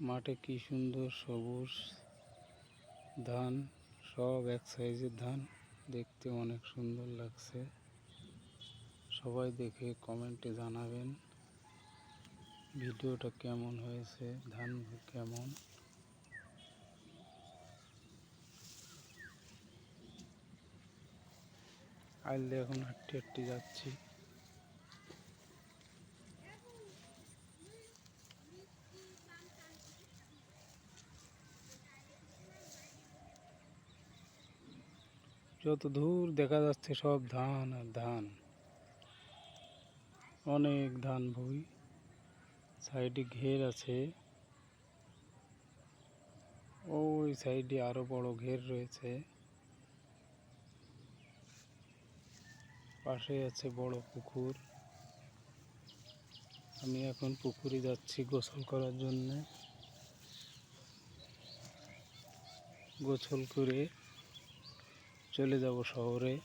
মাঠে কি সুন্দর সবুজ ধান, সব এক সাইজের ধান। দেখতে অনেক সুন্দর লাগছে। সবাই দেখে কমেন্টে জানাবেন ভিডিওটা কেমন হয়েছে, ধান কেমন। আইলে এখন হাঁটতে হাঁটতে যাচ্ছি। যত দূর দেখা যাচ্ছে সব ধান আর ধান। অনেক ধান ভুই, সাইডে ঘের আছে। ওই সাইডে আরও বড় ঘের রয়েছে। পাশে আছে বড় পুকুর। আমি এখন পুকুরে যাচ্ছি গোসল করার জন্য। গোসল করে চলে যাব শহরে।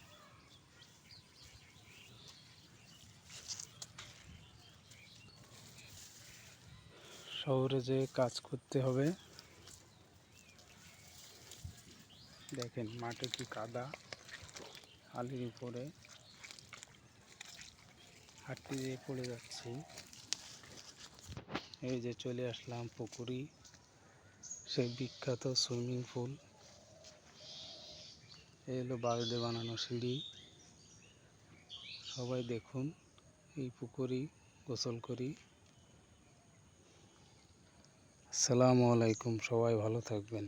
শহরে যে কাজ করতে হবে। দেখেন মাঠে কি কাদা আলির উপরে। হাঁটতে দিয়ে পড়ে যাচ্ছি। এই যে চলে আসলাম পুকুরি। সেই বিখ্যাত সুইমিং পুল। এই হলো বাঁশ দিয়ে বানানো সিঁড়ি। সবাই দেখুন, এই পুকুরি গোসল করি। সালামু আলাইকুম, সবাই ভালো থাকবেন।